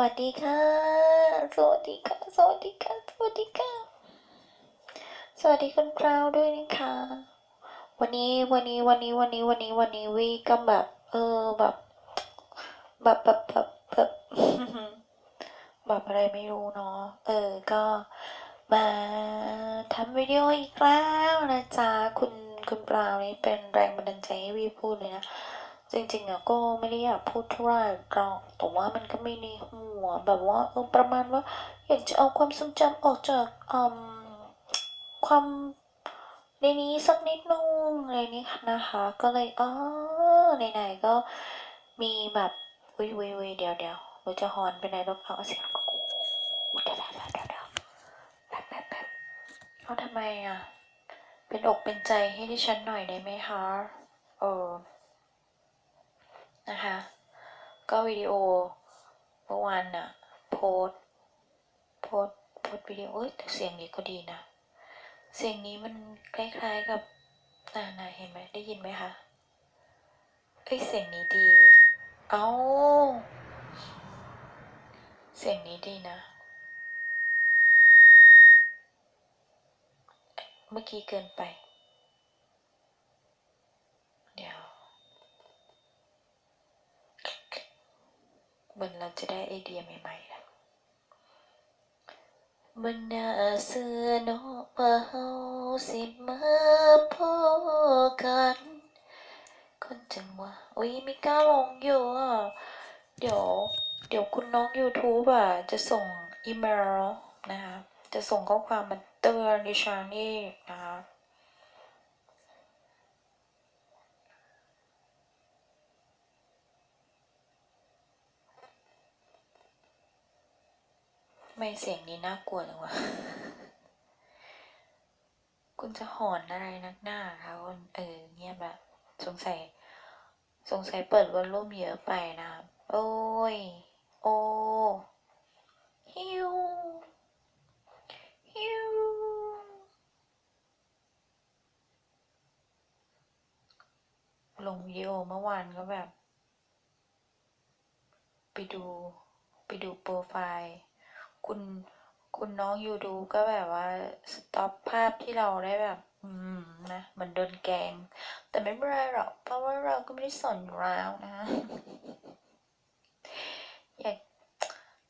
วัสดีค่ะ สวัสดีค่ะ สวัสดีค่ะ สวัสดีค่ะ สวัสดีคุณคราวด้วยนะคะ วันนี้ วันนี้ วันนี้ วันนี้ วันนี้ วันนี้วีก็แบบ เออ แบบ แบบแบบแบบแบบแบบอะไรไม่รู้เนาะ เออ ก็มาทำวิดีโออีกแล้วนะจ๊ะ คุณคุณปราวนี่เป็นแรงบันดาลใจให้วีพูดเลยนะ จริงๆอะก็ไม่ได้อยากพูดเท่าไหร่หรอกแต่ว่ามันก็ไม่ในหัวแบบว่าเออประมาณว่า อยากจะเอาความทรงจำออกจากอืมความในนี้สักนิดนึงอะไรนี้นะคะ ก็เลยอ๋อไหนๆก็มีแบบวิววิวเดี๋ยวเดี๋ยวเราจะฮอนไปไหนรบเอาเสียงกูเดี๋ยวเดี๋ยวเดี๋ยวเดี๋ยวแบบแบบแบบเขาทำไมอะ เป็นอกเป็นใจให้ดิฉันหน่อยได้ไหมคะเออ นะคะ ก็วิดีโอเมื่อวานน่ะโพสโพสโพสวิดีโอเอ้ยแต่เสียงนี้ก็ดีนะ เสียงนี้มันคล้ายๆกับน่าน่าเห็นไหมได้ยินไหมคะเอ้ยเสียงนี้ดี เอาเสียงนี้ดีนะ เมื่อกี้เกินไป เดี๋ยว เห มือนเราจะได้ไอเดียใหม่ๆนะมันน่าเสือนาะว่าเฮาสิมาพอกัน คนจังวะอุ้ยไม่กล้าลงอยู่อะ เดี๋ยว เดี๋ยวคุณน้อง YouTube อะ จะส่งอีเมลนะคะ จะส่งข้อความมาเตือนดิฉันนี่นะคะ ไม่เสียงนี้น่ากลัวจังวะ คุณจะหอนอะไรนักหน้าคะคุณเออเงียบแบบสงสัย สงสัยเปิดวอลลุ่มเยอะไปนะ โอ้ย โอ้ฮิวฮิวลงวิดีโอเมื่อวานก็แบบ ไปดู ไปดูโปรไฟล์ คุณคุณน้องยูดูก็แบบว่าสต็อปภาพที่เราได้แบบ อืมนะเหมือนโดนแกง แต่ไม่เป็นไรหรอกเพราะว่าเราก็ไม่ได้สนอยู่แล้วนะอยาก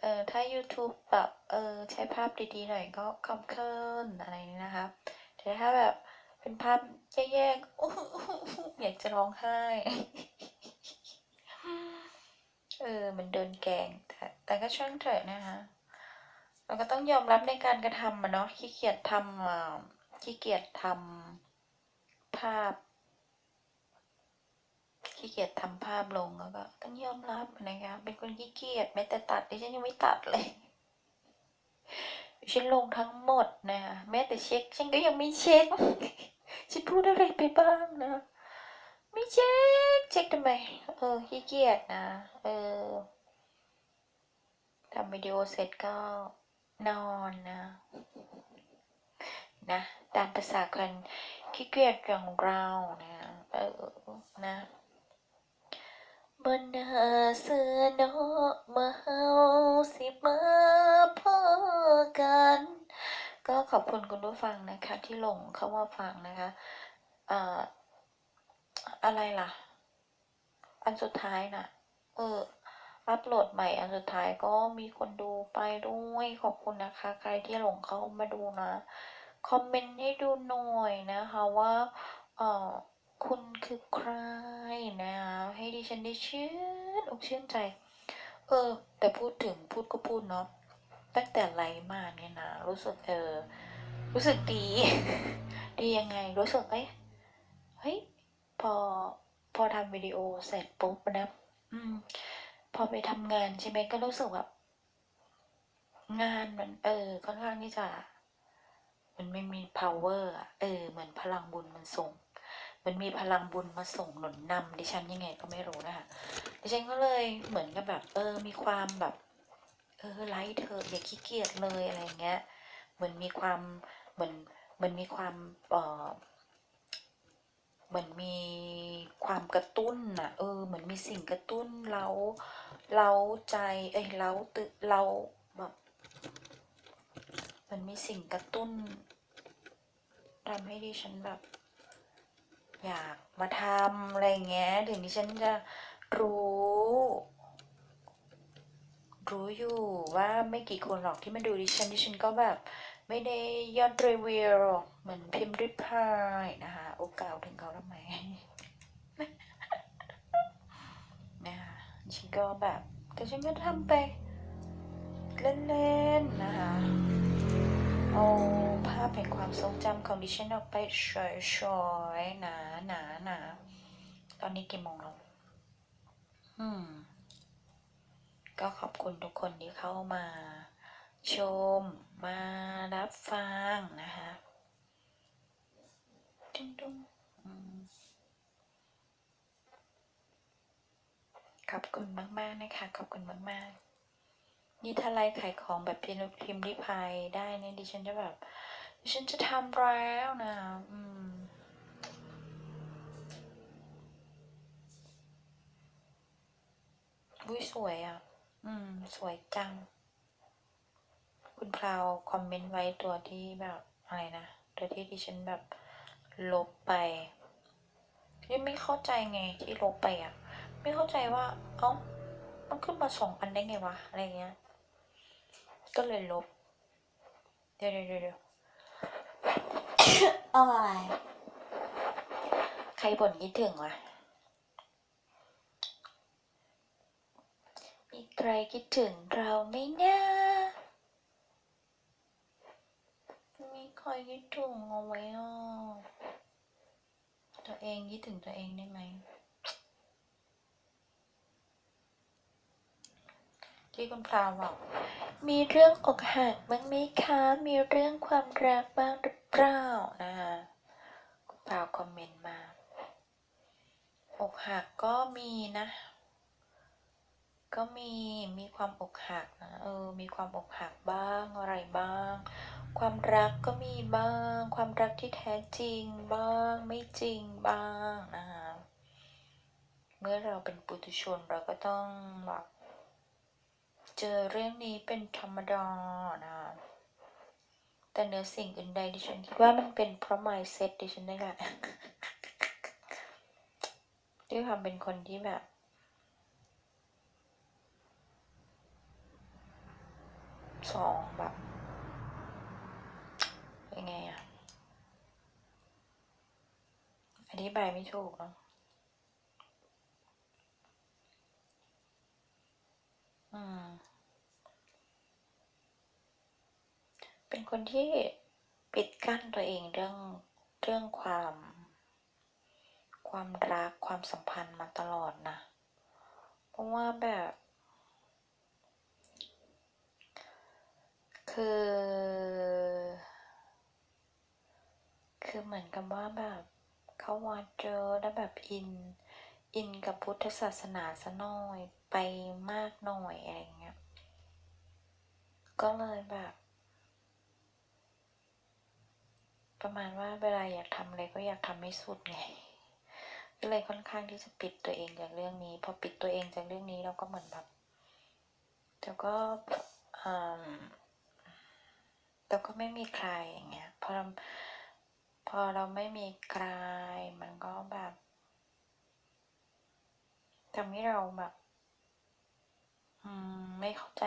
เออถ้า YouTube แบบเออใช้ภาพดีๆหน่อยก็คำเคินอะไรนี้นะคะแต่ถ้าแบบเป็นภาพแย่ๆอยากจะร้องไห้ เออ มันโดนแกงแต่แต่ก็ช่างเถอะนะคะ เราก็ต้องยอมรับในการกระทำอะเนาะขี้เกียจทำขี้เกียจทำภาพขี้เกียจทำภาพลงแล้วก็ต้องยอมรับนะคะเป็นคนขี้เกียจแม้แต่ตัดดิฉันยังไม่ตัดเลยฉันลงทั้งหมดนะแม้แต่เช็คฉันก็ยังไม่เช็คฉันพูดอะไรไปบ้างนะ ไม่เช็คเช็คทำไมเออขี้เกียจนะ เออทำวิดีโอเสร็จก็ นอนนะนะตามภาษาคนขี้เกียจอย่างเรานะเออนะบนหน้าเสือนาะมาเฮาสิมาพอกัน ก็ขอบคุณคุณผู้ฟังนะคะ ที่หลงเข้ามาฟังนะคะเอ่ออะไรล่ะ อันสุดท้ายน่ะ เออ อัปโหลดใหม่อันสุดท้ายก็มีคนดูไปด้วยขอบคุณนะคะ ใครที่หลงเข้ามาดูนะ คอมเมนต์ให้ดูหน่อยนะคะว่าเออคุณคือใครนะให้ดิฉันได้ชื่นอกชื่นใจ เออ แต่พูดถึงพูดก็พูดเนาะตั้งแต่ไลฟ์มาเนี่ยนะ รู้สึกเออ รู้สึกดี ดียังไงรู้สึกเอ้ยเฮ้ยพอพอทำวิดีโอเสร็จปุ๊บนะ อืม พอไปทำงานใช่ไหมก็รู้สึกแบบงานมันเออค่อนข้างที่จะ มันไม่มี power อะเออ เหมือนพลังบุญมันส่ง มันมีพลังบุญมาส่งหนุนนำดิฉันยังไงก็ไม่รู้นะคะดิฉันก็เลยเหมือนกับแบบ เออ มีความแบบ เออไลฟ์เธออย่าขี้เกียจเลยอะไรเงี้ย เหมือนมีความเหมือนมือนมีความเอ่อ เหมือนมีความกระตุ้นอะเออ เหมือนมีสิ่งกระตุ้นเราเราใจเอ้ยเราตึเราแบบมันมีสิ่งกระตุ้นทำให้ดิฉันแบบ อยากมาทำอะไรเงี้ยถึงดิฉันจะรู้ รู้อยู่ว่าไม่กี่คนหรอกที่มาดูดิฉันดิฉันก็แบบ ไม่ได้ยอดรีวิวเหมือนพิมพ์ริพายนะคะ โอกาสถึงเขาทำไมนะคะดิฉันก็แบบแต่ฉันก็ทำไป เล่นๆนะคะเอาภาพแห่งความทรงจำของดิฉันออกไปสวยๆหนาหนาหนาตอนนี้กี่โมงแล้วอืม ก็ขอบคุณทุกคนที่เข้ามา ชมมารับฟังนะคะ ดุ้งดุ้งอืมขอบคุณมาก ๆ นะคะ ขอบคุณมาก ๆ นี่ถ้าไลฟ์ขายของแบบพิมพ์พิมพ์ริพายได้เนี่ยดิฉันจะแบบ ดิฉันจะทำแล้วนะ อืมอุ้ยสวยอะ อืม สวยจัง คุณพราวคอมเมนต์ไว้ตัวที่แบบอะไรนะ ตัวที่ดิฉันแบบ ลบไปยังไม่เข้าใจไงที่ลบไปอะ ไม่เข้าใจว่า เอ้า มันขึ้นมาสองอันได้ไงวะ อะไรเงี้ย ก็เลยลบเดี๋ยวเดี๋ยวเดี๋ยวเดี๋ยวอะไรใครบ่นคิดถึงวะ มีใครคิดถึงเราไหมนะ มีใครคิดถึงเอาไว้อะตัวเองคิดถึงตัวเองได้ไหมที่คุณพราวบอกมีเรื่องอกหักบ้างไหมคะ มีเรื่องความรักบ้างหรือเปล่านะคะคุณพราวคอมเมนต์มา อกหักก็มีนะ ก็มีมีความอกหักนะเออมีความอกหักบ้างอะไรบ้าง ความรักก็มีบ้าง ความรักที่แท้จริงบ้างไม่จริงบ้างนะคะเมื่อเราเป็นปุถุชนเราก็ต้องแบบเจอเรื่องนี้เป็นธรรมดานะแต่เนื้อสิ่งอื่นใดดิฉันคิดว่ามันเป็นเพราะ mindset ดิฉันนี่แหละด้วยความเป็นคนที่แบบ สองแบบยังไงอะอธิบายไม่ถูกเนาะอืม เป็นคนที่ปิดกั้นตัวเองเรื่องเรื่องความ ความรักความสัมพันธ์มาตลอดนะ เพราะว่าแบบ คือ คือเหมือนกับว่าแบบเขาวัดเจอแล้วแบบอิน อินกับพุทธศาสนาซะหน่อยไปมากหน่อยอะไรเงี้ย ก็เลยแบบ ประมาณว่าเวลาอยากทำอะไรก็อยากทำให้สุดไงก็เลยค่อนข้างที่จะปิดตัวเองจากเรื่องนี้ พอปิดตัวเองจากเรื่องนี้เราก็เหมือนแบบแต่ก็อืม แต่ก็ไม่มีใครอย่างเงี้ยพอเราพอเราไม่มีใครมันก็แบบทำให้เราแบบไม่เข้าใจ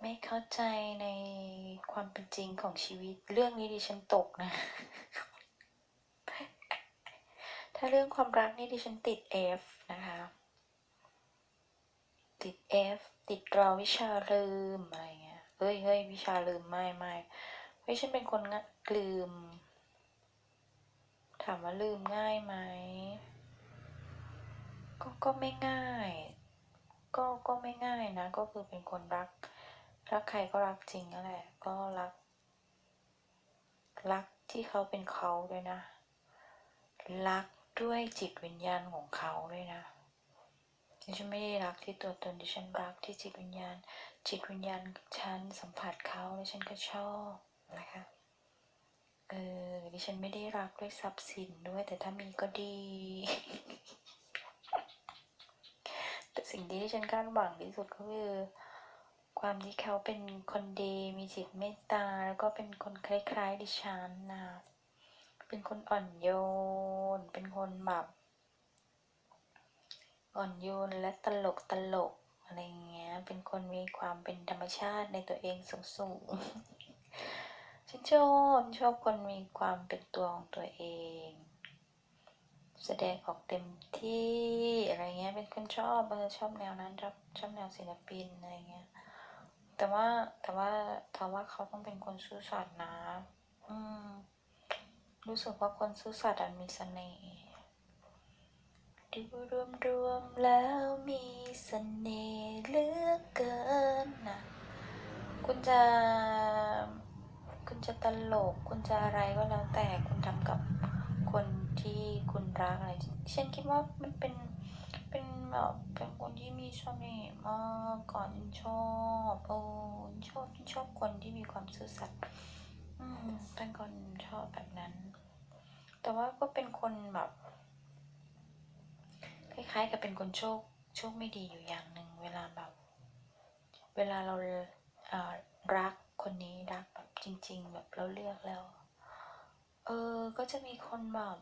ไม่เข้าใจในความเป็นจริงของชีวิต เรื่องนี้ดิฉันตกนะ ถ้าเรื่องความรักนี่ดิฉันติด F นะคะ ติด F ติดรอวิชาลืมอะไรเง ฮ้ยเฮ้ยวิชาลืมไม่ไม่เฮ้ยฉันเป็นคนงลืม ถามว่าลืมง่ายไหมก็ก็ไม่ง่าย ก็ก็ไม่ง่ายนะ ก็คือเป็นคนรัก รักใครก็รักจริงนั่นแหละ ก็รัก รักที่เขาเป็นเขาด้วยนะ รักด้วยจิตวิญญาณของเขาด้วยนะดิฉันไม่ได้รักที่ตัวตนดิฉันรักที่จิตวิญญาณ จิตวิญญาณฉันสัมผัสเขาแล้วฉันก็ชอบนะคะเออดิฉันไม่ได้รักด้วยทรัพย์สินด้วย แต่ถ้ามีก็ดี แต่สิ่งที่ดิฉันคาดหวังที่สุดก็คือความที่เขาเป็นคนดีมีจิตเมตตาแล้วก็เป็นคนคล้ายๆดิฉันนะ เป็นคนอ่อนโยน เป็นคนแบบอ่อนโยนและตลกตลก อะไรเงี้ย เป็นคนมีความเป็นธรรมชาติในตัวเองสูงๆฉันชอบชอบคนมีความเป็นตัวของตัวเอง แสดงออกเต็มที่อะไรเงี้ย เป็นคนชอบเออชอบแนวนั้นชอบชอบแนวศิลปินอะไรเงี้ย แต่ว่าแต่ว่าแต่ว่าเขาต้องเป็นคนซื่อสัตย์นะ อืมรู้สึกว่าคนซื่อสัตย์มีเสน่ห์ ดูรวมรวมๆแล้วมีเสน่ห์เหลือเกินนะคุณจะ คุณจะตลก คุณจะอะไรก็แล้วแต่คุณทำกับคนที่คุณรักอะไรฉันคิดว่ามันเป็นเป็นแบบเป็นคนที่มีเสน่ห์มากก่อนชอบโอ้ชอบชอบคนที่มีความซื่อสัตย์อืมเป็นคนชอบแบบนั้น แต่ว่าก็เป็นคนแบบ คล้ายๆ กับเป็นคนโชคโชคไม่ดีอยู่อย่างหนึ่งเวลาแบบเวลาเราเอ่อรักคนนี้รักแบบจริง ๆ แบบเราเลือกแล้ว เออ ก็จะมีคนแบบ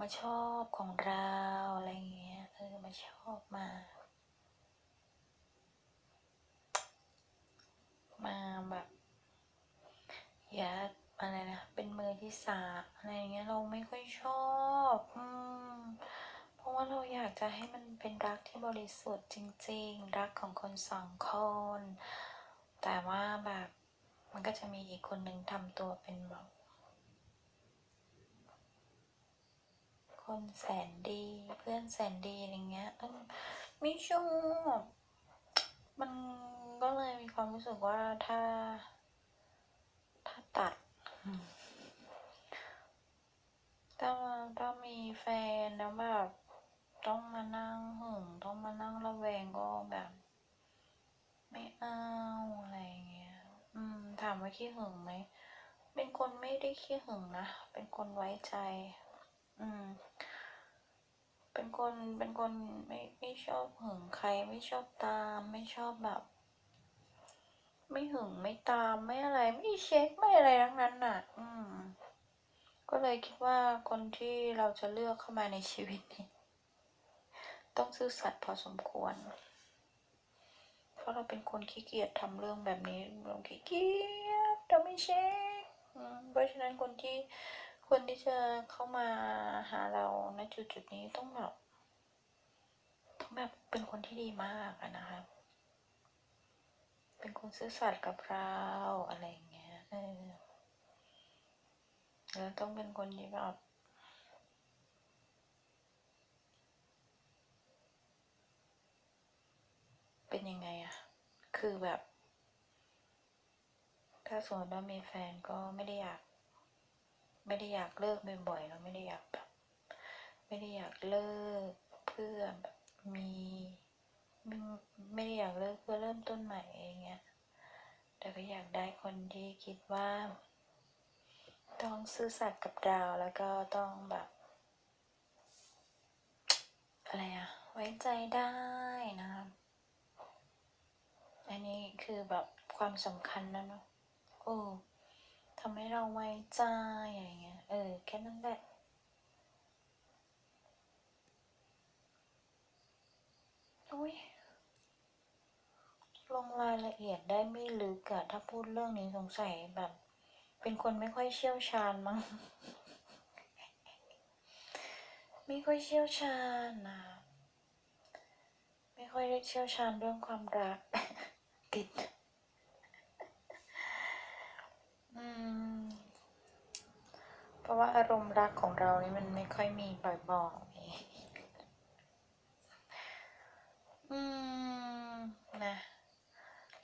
มาชอบของเราอะไรเงี้ยเออมาชอบมา มาแบบอยาอะไรนะเป็นมือที่สามอะไรเงี้ยเราไม่ค่อยชอบ อืม เพราะว่าเราอยากจะให้มันเป็นรักที่บริสุทธิ์จริง ๆ รักของคนสองคน แต่ว่าแบบมันก็จะมีอีกคนหนึ่งทำตัวเป็นแบบคนแสนดีเพื่อนแสนดีอะไรเงี้ยเออไม่ชอบมันก็เลยมีความรู้สึกว่าถ้า ถ้าตัดอืมถ้าถ้ามีแฟนแล้วแบบ ต้องมานั่งหึงต้องมานั่งระแวงก็แบบ ไม่เอาอะไรเงี้ย อืม ถามว่าขี้หึงไหม เป็นคนไม่ได้ขี้หึงนะ เป็นคนไว้ใจ อืม เป็นคนเป็นคนไม่ไม่ชอบหึงใครไม่ชอบตาม ไม่ชอบแบบ ไม่หึงไม่ตามไม่อะไร ไม่เช็คไม่อะไรทั้งนั้นน่ะ อืม ก็เลยคิดว่าคนที่เราจะเลือกเข้ามาในชีวิตนี้ ต้องซื่อสัตย์พอสมควร เพราะเราเป็นคนขี้เกียจทำเรื่องแบบนี้เราขี้เกียจเราไม่เช็คอืมเพราะฉะนั้นคนที่คนที่จะเข้ามาหาเราณจุดจุดนี้ต้องแบบต้องแบบเป็นคนที่ดีมากอะนะคะ เป็นคนซื่อสัตย์กับเราอะไรอย่างเงี้ยเออแล้วต้องเป็นคนที่แบบ เป็นยังไงอะคือแบบ ถ้าสมมติว่ามีแฟนก็ไม่ได้อยาก ไม่ได้อยากเลิกบ่อยๆแล้วไม่ได้อยากแบบไม่ได้อยากเลิกเพื่อแบบมีไม่ไม่ได้อยากเลิกเพื่อเริ่มต้นใหม่เองเงี้ย แต่ก็อยากได้คนที่คิดว่า ต้องซื่อสัตย์กับเราแล้วก็ต้องแบบ อะไรอะไว้ใจได้นะครับ อันนี้คือแบบความสำคัญนะเนาะโอ้ทำให้เราไว้ใจอย่างเงี้ย เออ แค่นั้นแหละอุ้ยลงรายละเอียดได้ไม่ลึกอะถ้าพูดเรื่องนี้สงสัยแบบ เป็นคนไม่ค่อยเชี่ยวชาญมั้ง ไม่ค่อยเชี่ยวชาญนะ ไม่ค่อยได้เชี่ยวชาญเรื่องความรัก ติดอืมเพราะว่าอารมณ์รักของเรานี่มันไม่ค่อยมีบ่อยๆอืมนะ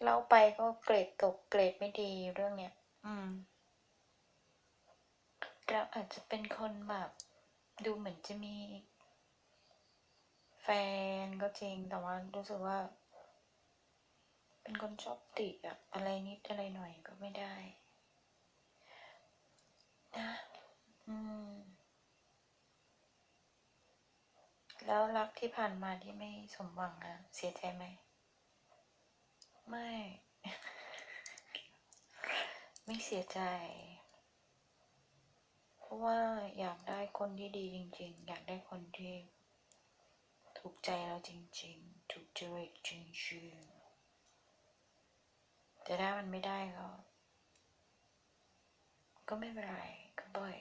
เล่าไปก็เกรดตกเกรดไม่ดีเรื่องเนี้ย อืม เราอาจจะเป็นคนแบบดูเหมือนจะมี แฟนก็จริงแต่ว่ารู้สึกว่า เป็นคนชอบติอะอะไรนิดอะไรหน่อยก็ไม่ได้นะอืม แล้วรักที่ผ่านมาที่ไม่สมหวังอะเสียใจไหม ไม่ ไม่เสียใจ เพราะว่าอยากได้คนที่ดีจริง ๆ อยากได้คนที่ถูกใจเราจริง ๆ ถูกจริตจริงๆ แต่ถ้ามันไม่ได้ก็ ก็ไม่เป็นไรก็ปล่อย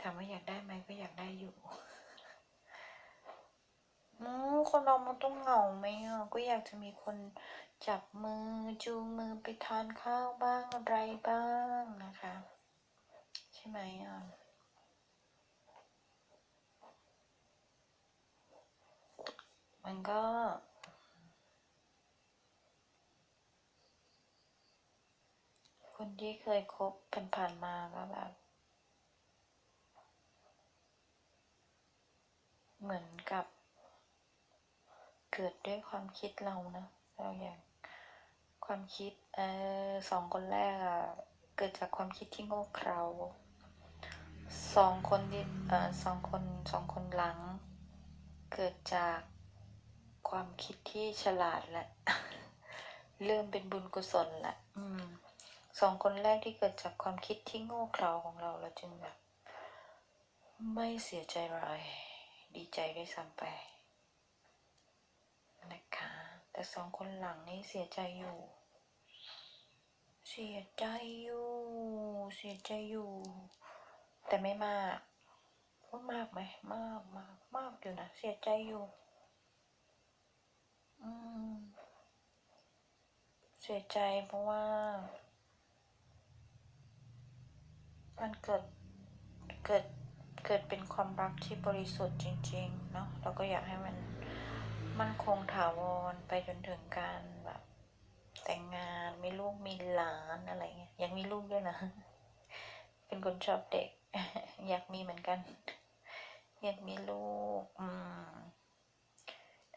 ถามว่าอยากได้ไหมก็อยากได้อยู่อืมคนเรามันต้องเหงาไหมอะก็อยากจะมีคนจับมือจูงมือไปทานข้าวบ้างอะไรบ้างนะคะ ใช่ไหมอะมันก็ คนที่เคยคบผ่านๆมาก็แบบ เหมือนกับ เกิดด้วยความคิดเรานะเราอย่ากความคิดเออสองคนแรกอะเกิดจากความคิดที่โง่เขลาสองคนที่เออสองคนสองคนหลัง เกิดจากความคิดที่ฉลาดแหละ เริ่มเป็นบุญกุศลแหละ อืม สองคนแรกที่เกิดจากความคิดที่โง่เขลาของเราเราจึงแบบ ไม่เสียใจเลยดีใจด้วยซ้ำไปนะคะ แต่สองคนหลังนี่เสียใจอยู่ เสียใจอยู่ เสียใจอยู่ แต่ไม่มากว่ามากไหมมากมากมากอยู่นะเสียใจอยู่ อืมเสียใจเพราะว่า มันเกิด เกิด เกิดเป็นความรักที่บริสุทธิ์จริง ๆ เนาะเราก็อยากให้มันมันคงถาวรไปจนถึงการแบบ แต่งงานมีลูกมีหลานอะไรเงี้ยอยากมีลูกด้วยนะ เป็นคนชอบเด็ก อยากมีเหมือนกัน อยากมีลูก อืม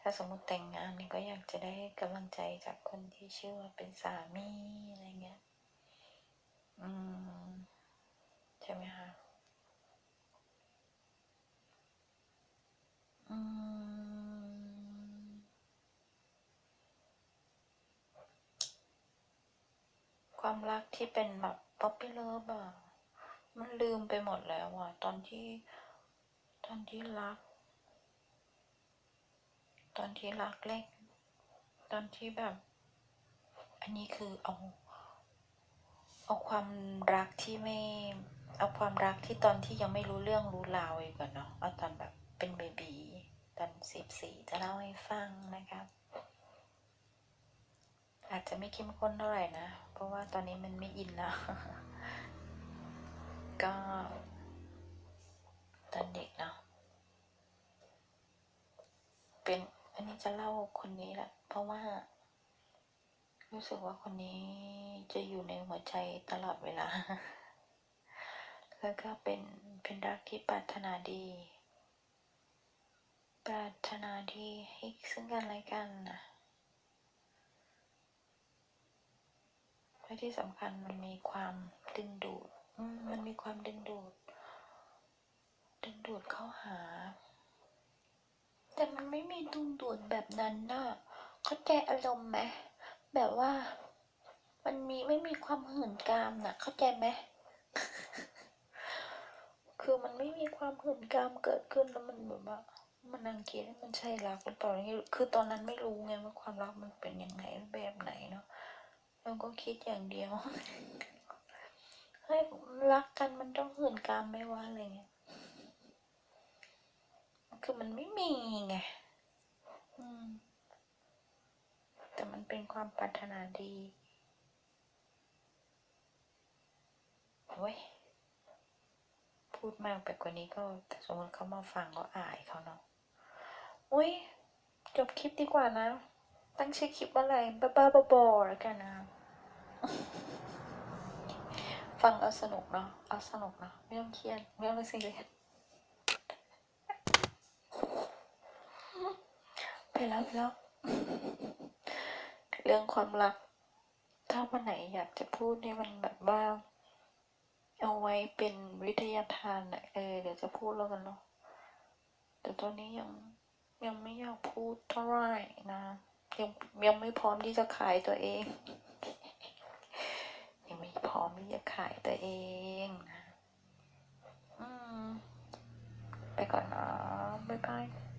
ถ้าสมมติแต่งงานนี่ก็อยากจะได้กำลังใจจากคนที่เชื่อว่าเป็นสามีอะไรเงี้ย อืม ช่ไหมคะความรักที่เป็นแบบป๊อปปี้เลิฟอะมันลืมไปหมดแล้วอะตอนที่ ตอนที่รัก ตอนที่รักแรกตอนที่แบบ อันนี้คือเอา เอาความรักที่ไม่ เอาความรักที่ตอนที่ยังไม่รู้เรื่องรู้ราวอีกก่อนเนาะเอาตอนแบบเป็นเบบีตอนสิบสี่จะเล่าให้ฟังนะครับ อาจจะไม่เข้มข้นเท่าไหร่นะ เพราะว่าตอนนี้มันไม่อินแล้ว ก็ตอนเด็กเนาะเป็นอันนี้จะเล่าคนนี้แหละ เพราะว่า รู้สึกว่าคนนี้จะอยู่ในหัวใจตลอดเวลา แล้วก็เป็นเป็นรักที่ปรารถนาดี ปรารถนาดีให้ซึ่งกันและกันนะและที่สำคัญมันมีความดึงดูดมันมีความดึงดูด ดึงดูดเข้าหา แต่มันไม่มีดึงดูดแบบนั้นน่ะเข้าใจอารมณ์ไหมแบบว่า มันมีไม่มีความหื่นกามน่ะเข้าใจไหม คือมันไม่มีความหื่นกามเกิดขึ้นแล้วมันแบบว่า มันนังคิดว่ามันใช่รักหรือเปล่าคือตอนนั้นไม่รู้ไงว่าความรักมันเป็นยังไงแบบไหนเนาะเราก็คิดอย่างเดียวเฮ้ยรักกันมันต้องหื่นกามไม่ว่าอะไรเงี้ยคือมันไม่มีไงแต่มันเป็นความปรารถนาดีเว้ย พูดมากไปกว่านี้ก็แต่สมมติเขามาฟังก็อายเขาเนาะ อุ้ยจบคลิปดีกว่านะ ตั้งชื่อคลิปว่าอะไร บ้าๆบอๆแล้วกันนะ ฟังเอาสนุกเนาะ เอาสนุกเนาะ ไม่ต้องเครียด ไม่ต้องซีเรียสไปแล้วไปแล้ว เรื่องความรัก ถ้าวันไหนอยากจะพูดนี่มันแบบว่า เอาไว้เป็นวิทยาทานอะเออเดี๋ยวจะพูดแล้วกันเนาะแต่ตอนนี้ยังยังไม่อยากพูดเท่าไหร่นะยังยังไม่พร้อมที่จะขายตัวเอง ยังไม่พร้อมที่จะขายตัวเองนะ อืม ไปก่อนนะบ๊ายบาย